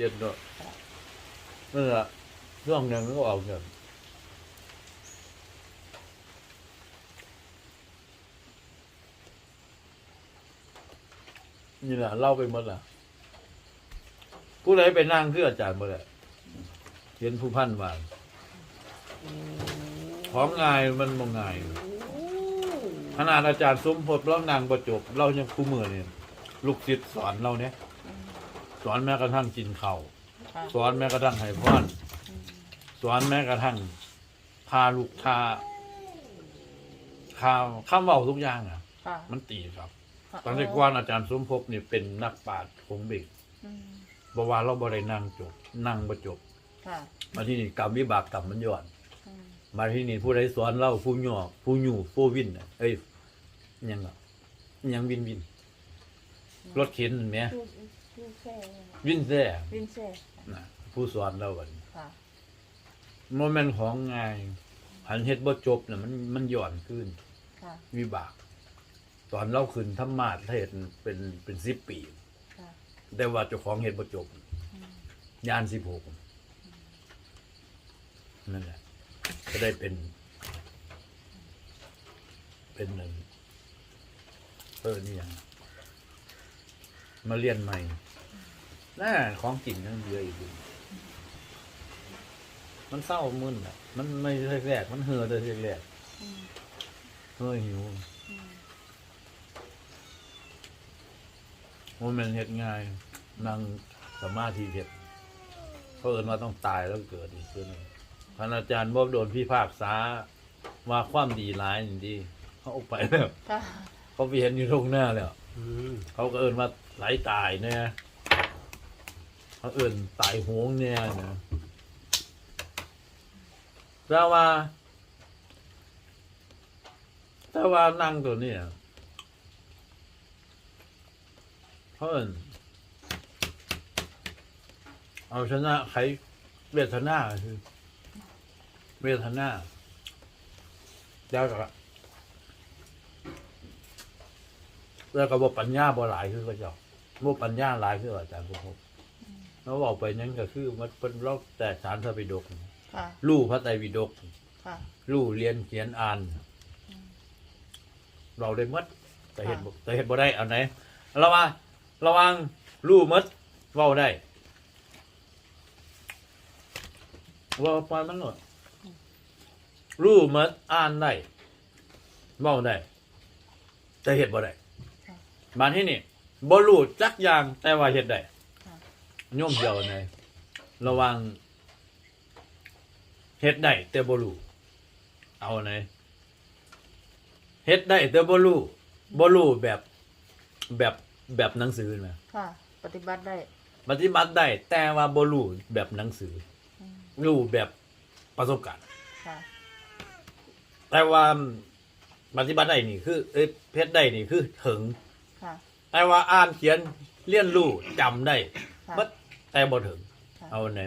เย็นด้วยนั่นแหละช่วงนึงก็ออกเงินนี่แหละเล่าไปหมดละผู้ใดไปนั่งคืออาจารย์หมดแหละเห็นผู้พันวางของง่ายมันมองง่ายขนาดอาจารย์สมพศเรานางประจบเรายังคู่มือเนี่ยลูกศิษย์สอนเราเนี่ย สอนแม้กระทั่งกินข้าวค่ะสอนแม้กระทั่งให้พรสอนแม้กระทั่งพาลูกพาข้าวข้ามเบาทุกอย่างอะ ค่ะมันตีครับตอนที่ก่อนอาจารย์สมภพนี่เป็นนักปราชญ์คงเบกอืมบว่าเราบ่ได้นั่งจบนั่งบ่จบ ค่ะมาที่นี่กรรมวิบากกรรมมันย้อน อืมมาที่นี่ผู้ใดสอนเราผู้ย่อผู้อยู่ผู้วินน่ะเอ้ยอิหยังอะอิหยังวินวิน รถเข็นเห็นไหม ดูดูแซ่วินแท้วินแซ่นะผู้สอนเราบัดนี้ค่ะโมเมนต์ของง่ายหันเฮ็ดบ่จบน่ะมันมันย้อนขึ้น ค่ะ วิบาก ตอนเราขึ้นธรรมาสเฮ็ดเป็นเป็นสิบปี ค่ะ แต่ว่าเจ้าของเฮ็ดบ่จบอืมยานสิบหกนั่นแหละก็ได้เป็น เป็นหนึ่งเออนี่ยังมาเรียนใหม่ น่าของจริงนั่นเยอะอีกอยู่มันเศร้ามึนอะ มันไม่ใช่แรกๆมันเหือแต่แรกอืมๆเฮ้ยหิวอืมว่ามันเฮ็ดง่ายนั่งสมาธิเฮ็ดเขาเอินว่าต้องตายแล้วเกิดอีกคือหนึงพระอาจารย์บ่โดนพี่ภาคษาว่าความดีร้ายนี่ดีเขาเอาไปแล้วค่ะเขาไปเห็นอยู่ตรงหน้าแล้ว อืมเขาก็เอินว่าไหลตายเนี่ย เขาเอินตายหงเนี่ยนะแต่ว่า แต่ว่านั่งตัวเนี้เขาเอินเอาชนะใครเวทนาคือ เวทนาแล้วก็แล้วก็บอกปัญญาบ่หลายคือก็เจ้าบ่ปัญญาหลายคืออาจารย์ผม แล้วบอกไปนั้นก็คือมันเป็นเราแต่สารพระปิฎกค่ะรู้พระไตรปิฎกค่ะรู้เรียนเขียนอ่านเราได้หมดแต่เห็นบ่แต่เห็นบ่ได้เอาไหนระวังระวังรู้หมดเว้าได้เว่าปล่อยมันหมดรู้หมดอ่านได้เว้าได้ แต่เห็นบ่ได้บานที่นี่บรูจักอย่างแต่ว่าเฮ็ดได้ ค่ะโยมเดียวในระวังเฮ็ดได้แต่บรูเอาไหนเฮ็ดได้แต่บรูบรูแบบแบบแบบหนังสือนะค่ะ ปฏิบัติได้ ปฏิบัติได้ แต่ว่าบรูแบบหนังสืออืมรู้แบบประสบการณ์ค่ะ แต่ว่าปฏิบัติได้นี่คือเอ้ยเฮ็ดได้นี่คือถึงค่ะ แต่ว่าอ่านเขียนเรียนรู้จำได้ค่ะ บัด แต่บ่ถึง ค่ะ เอาไหน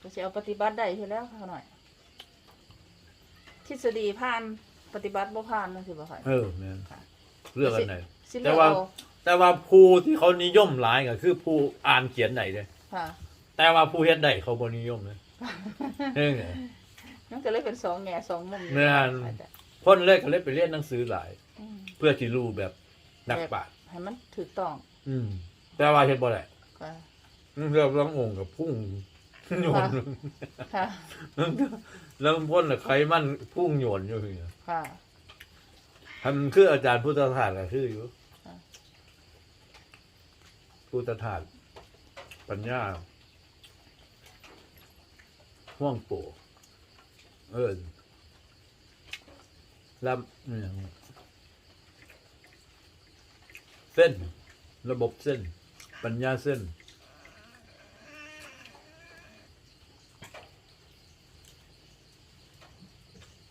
ก็จะเอาปฏิบัติได้ทีแล้วค่ะหน่อย ทฤษฎีผ่านปฏิบัติบ่ผ่านนั่นสิบ่ค่ะเออแม่นค่ะเรื่องอันไหน สิแต่เลือกว่า เอาแต่ว่าผู้ที่เขานิยมหลายก็คือผู้อ่านเขียนได้เลยค่ะ แต่ว่าผู้เฮ็ดได้เขาบ่นิยมเลยเออมันก็เลยเป็นสองแง่สองมุมแม่นอาจารย์คนเลยก็เลยไปเรียนหนังสือหลาย อืมเพื่อที่รู้แบบนักปราชญ์ให้มันถูกต้องอืม แต่ว่าเฮ็ดบ่ได้ ค่ะ อืมเรื่ององค์กับพุ่งโยนค่ะ แล้วพ่นน่ะไขมันพุ่งโยนอยู่นี่ค่ะ ทำคืออาจารย์พุทธทาสก็คืออยู่ค่ะ พุทธทาสปัญญาห่วงโปเออแล้วเนี่ยเส้น ระบบเส้น ปัญญาเส้น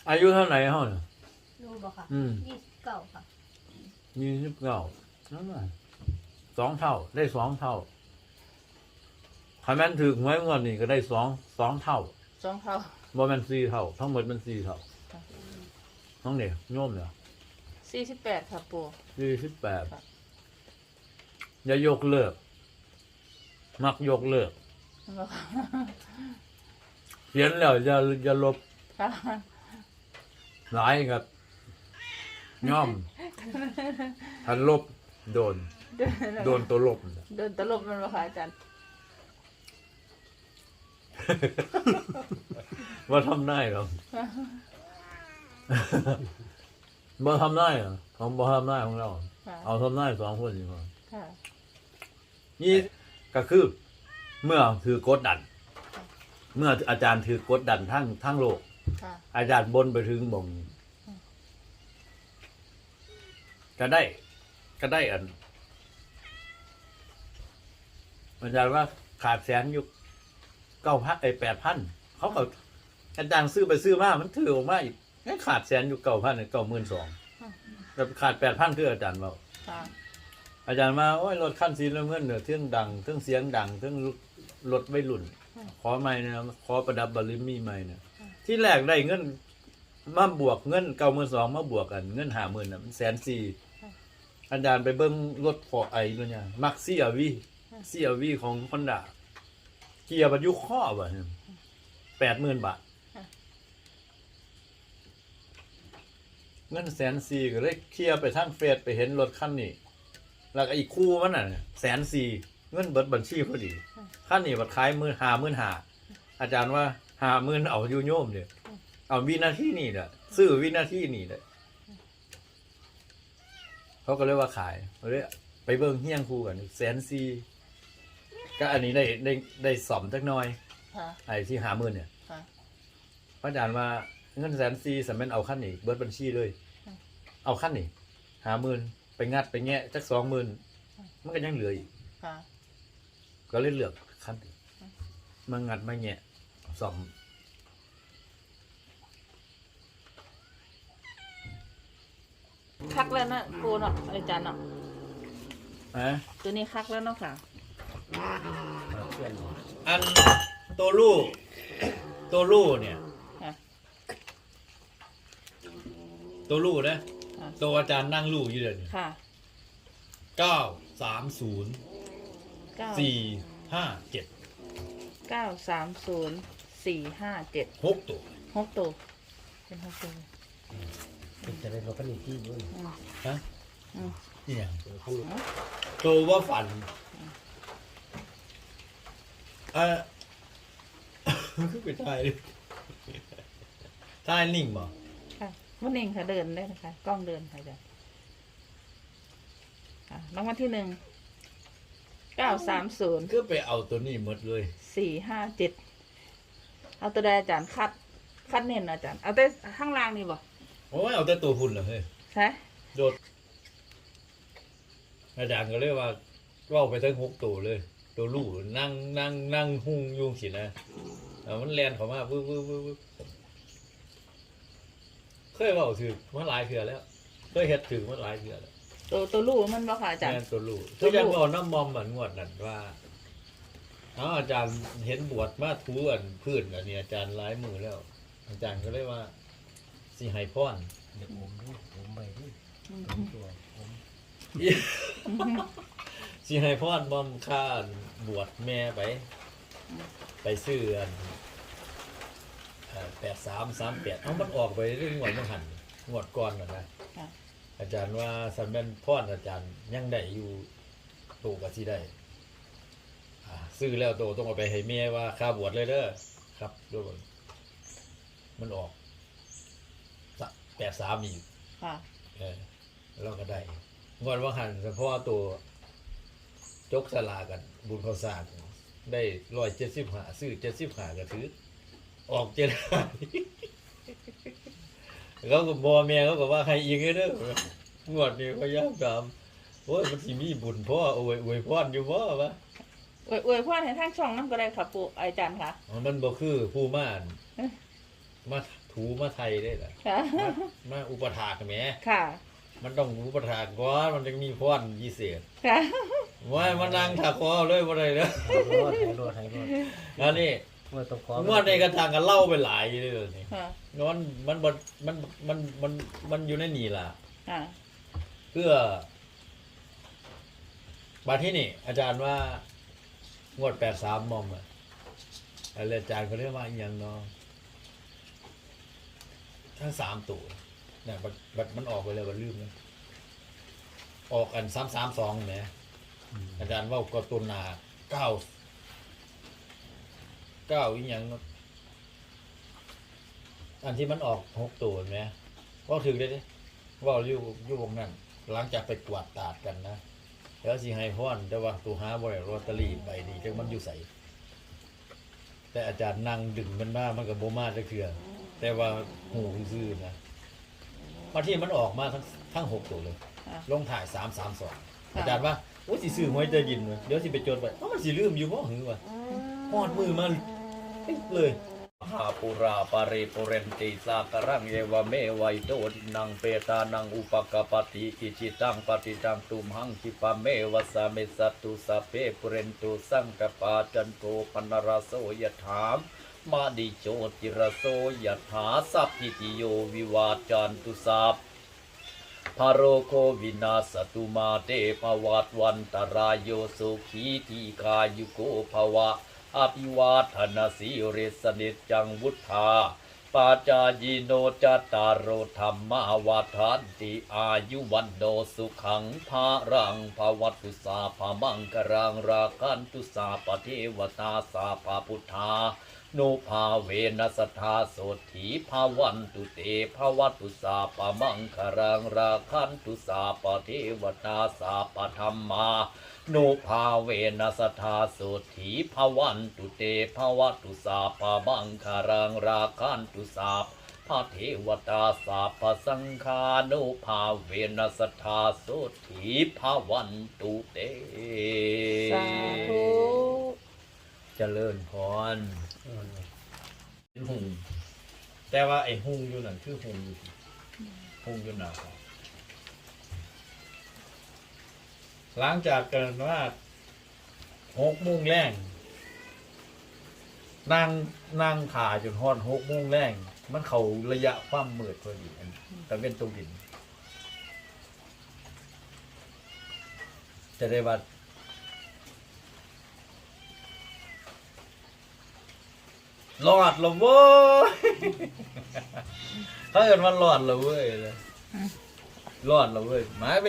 อายุเท่าไหร่เฮาเนี่ยรู้บ่ค่ะอืมยี่สิบเก้าค่ะยี่สิบเก้านั่นแหละสองเท่า ได้สองเท่าคะแนนถึงไว้งวดนี้ก็ได้สองสองเท่าสองเท่าบ่แมันสี่เท่า ทั้งหมดมันสี่เท่าค่ะน้องเด็กโยมเนี่ยสี่สิบแปดค่ะปู่สี่สิบแปดค่ะอย่ายกเลิก มักยกเลิกบ่ค่ะเขียนแล้วจะจะลบค่ะ หลายครับย่อมทันลบโดนเดินโดนตัวลบเดินตลบมันบ่ค่ะอาจารย์ว่าทำได้หรอบ่ทำได้เหรอของบ่ทำได้ของเรา ค่ะเอาทำได้สองคนดีกว่าค่ะนี่ก็คือ เมื่อถือกดดัน เมื่ออาจารย์ถือกดดันทั้งทั้งโลก ค่ะ อาจารย์บนไปถึงบ่งก็ได้ ก็ได้อัน อาจารย์ว่าขาดแสนอยู่เก้าพันไอแปดพันเขาก็อาจารย์ซื้อไปซื้อมามันถือออกมาอีกงั้นขาดแสนอยู่เก้าพันเก้าหมื่นสองแต่ขาดแปดพันคืออาจารย์บอกค่ะอาจารย์มาโอ้ยรถขั้นสีน้ำเงินเนี่ยเครื่องดังเครื่องเสียงดังเครื่องรถไม่รุ่นขอไม่นะขอประดับบาริมีไม่นะ ที่แรกได้เงินมาบวกเงินเก้าหมื่นสองมาบวกกัน เงินหาหมื่นน่ะมันแสนสี่อาจารย์ไปเบิ้งรถพอไอ้ตัวเนี้ยมักซีอาวีซีอาวีของคอนด้าเกียร์บรรยุข้อบ่แปดหมื่นบาท เงินแสนสี่ก็เลยเคลียร์ไปทั้งเฟสไปเห็นรถคันนี้แล้วก็อีกคู่มันน่ะแสนสี่เงินเบิดบัญชีพอดีคันนี้บัดขายหมื่นหาหมื่นหาอาจารย์ว่า หาหมื่นเอาอยู่โยมเนี่ยเอาวินาทีนี่แหละซื้อวินาทีนี่แหละเขาก็เลยว่าขายเขาเลยไปเบิ่งเฮี้ยงคู่กันแสนสี่ก็อันนี้ได้ได้ได้สอมจักหน่อยค่ะไอ้ที่หาหมื่นเนี่ยค่ะพระอาจารย์ว่าเงินแสนซีสำเร็จเอาขั้นนี้เบิดบัญชีเลยอืมเอาขั้นนี้หาหมื่นไปงัดไปแงะจักสองหมื่นมันก็ยังเหลืออีกค่ะก็เลยเลือกขั้นนี้มางัดมาแงะ สอมคักแล้วเนาะปูเนาะอาจารย์เนาะอะตัวนี้คักแล้วเนาะค่ะ อันตัวลูก ตัวลูกเนี่ย ค่ะ ตัวลูกนะ ค่ะ ตัวอาจารย์นั่งลูกอยู่เดี๋ยวนี้ค่ะเก้าสามศูนย์เก้าสี่ห้าเจ็ดเก้าสามศูนย์ สี่ห้าเจ็ดหกตัวหกตัวเป็นหกตัวเป็นจะได้รถกันอีกที่ด้วยอืมฮะอืมนี่ยังเดี๋ยวขั้นนี้ตัวว่าฝันเออคือไปถ่ายดิถ่ายนิ่งบ่ค่ะวันนี้ค่ะเดินได้นะคะกล้องเดินค่ะอาจารย์ค่ะรางวัลที่หนึ่งเก้าสามศูนย์คือไปเอาตัวนี้หมดเลยสี่ห้าเจ็ด เอาตัวใดอาจารย์คัด คัดเน้นอาจารย์ เอาแต่ข้างล่างนี่บ่โอ้ยเอาแต่ตัวหุ่นเหรอเฮ้ยใช่โดดอาจารย์ก็เรียกว่าเว่าไปทั้งหกตัวเลย ตัวลูกนั่งนั่งนั่งหุ่งยุงสินะเอามันแลนเข้ามาวืบวืบวืบวืบเคยเว่าถือมาหลายเถื่อแล้วเคยเฮ็ดถือมาหลายเถื่อแล้วตัวตัวลูกมันบ่ค่ะอาจารย์ แม่นตัวลูกตัก็วลูกยังบอกน้ำมอมเหมือนงวดนั่นว่า เอาอาจารย์เห็นบวชมาทูอันพื้นอันนี้อาจารย์ร้ายมือแล้ว อาจารย์ก็เลยว่าสิให้พรเดี๋ยวผมดูผมไปดูอืมผมตัวผมสิให้พรมอมค่าบวชแม่ไป ไปซื้ออันแปดสามสามแปดเอามันออกไปเรื่องงวดมันหันงวดก่อนนะนะค่ะอาจารย์ว่าสันเป็นพรอาจารย์ยังได้อยู่โตกับที่ได้อ่า ซื้อแล้วโตต้องเอาไปให้เมียว่าค่าบวชเลยเด้อครับด้วยมันออกแปดสามอีกค่ะ เออเราก็ได้งวดว่าหันเฉพาะตัวจกสลากัน บุญเขาสร้างได้ร้อยเจ็ดสิบหาซื้อเจ็ดสิบหากระถือ ออกเจ็ดหาเขาก็บอแม่เขาก็ว่าใครอีกเด้องวดนี้เขาย่างตามโอ้ยมันสิมีบุญพ่ออวยอวยพรอยู่บ่วะ อวยอวยพรให้ทางช่องน้ำก็ได้ค่ะปู่อาจารย์ค่ะ มันบ่คือผู้ม่านมาถูมาไทยได้ล่ะค่ะ มามาอุปถากแหมค่ะมันต้องอุปถากก่อนมันจึงมีพรพิเศษค่ะว่ามานั่งถักคอเลยบ่ได้เด้อไทยรอดไทยรอดไทยรอดอันนี้เมื่อต้องของวดในกระทางกันเล่าไปหลายเลยเดี๋ยวนี่ค่ะมันมันบ่มันมันมันมันอยู่ในนี่ล่ะ ค่ะเพื่อบาที่นี่ อาจารย์ว่า งวดแปดสามมอมอะอะไรอาจารย์เขาเรียกว่าอย่างเนาะทั้งสามตัวเนี่ยบัดบัดมันออกไปเลยบัดลืมเลยออกอันสามสามสองแหมอาจารย์ว่าก็ตุนนาเก้าเก้าอีหยังอันที่มันออกหกตัวเห็นไหมว่าถึงได้ดิว่าอยู่อยู่วงนั้นหลังจากไปกวาดตาดกันนะ แล้วสิให้พรแต่ว่าตัวหาบ่ได้ลอตเตอรี่ใบนี้จังมันอยู่ใสแต่อาจารย์นั่งดึงมันมามันก็บ่มาจักเทื่อแต่ว่าหูซื่อๆนะบางทีมันออกมาทั้งทั้งหกตัวเลย ค่ะ ลงถ่าย332อาจารย์ว่าโอ้ยสิซื้อหวยใต้ดินเว้ยเดี๋ยวสิไปจดไว้เอ้ามันสิลืมอยู่บ่หือวะฮอดมือมาปิ๊บเลย หาปุราปริปุเรนติสากรังเยวเมวัยโตนังเปตานังอุปกปปติกิจิตังปฏิตังตุมหังคิปะเมวสเมสัตุสพเพปุเรนตุสังกปาจันโตปนรสโสยถามมาดิโชติรโสยถาสัพพิติโยวิวาจันตุสัพพาโรโควินาสตุมาเตภวัตวันตรายโยสุขีทีกายุโกภวะ อภิวาทนาสีเรสนิจจังวุธาปาจายิโนจตารโรธรรมาวาทานติอายุวันโนสุขังภารังภวัตุสาภามังกรังรากันตุสาปเทวตาสาภาพุทธาโนภาเวนัสทธาโสถีภาวันตุเตภาวัตุสาปมังครังราคันตุสาปเทวตาสาปธรรมา นภาเวนัสทธาโสถีภวันตุเตภวัตุสาปมังคารังราคันตุสาพระเทวตาสาปสังฆาโนภาเวนัสทธาโสถีภวันตุเตสาธุเจริญพรเป็นหุงแต่ว่าไอ้หุงอยู่นั่นคือหุงอยู่ที่หุงอยู่หนาเขา หลังจากเกิดว่าหกโมงแรงนั่งนั่งขาจนฮอดหกโมงแรงมันเขาระยะความมืดพอดีแต่เป็นตรงดิน จะได้ว่ารอดล้วเว้ยเขาเกิดว่ารอดแล้วเว้ยเลยรอดแล้วเว้ยหมายไป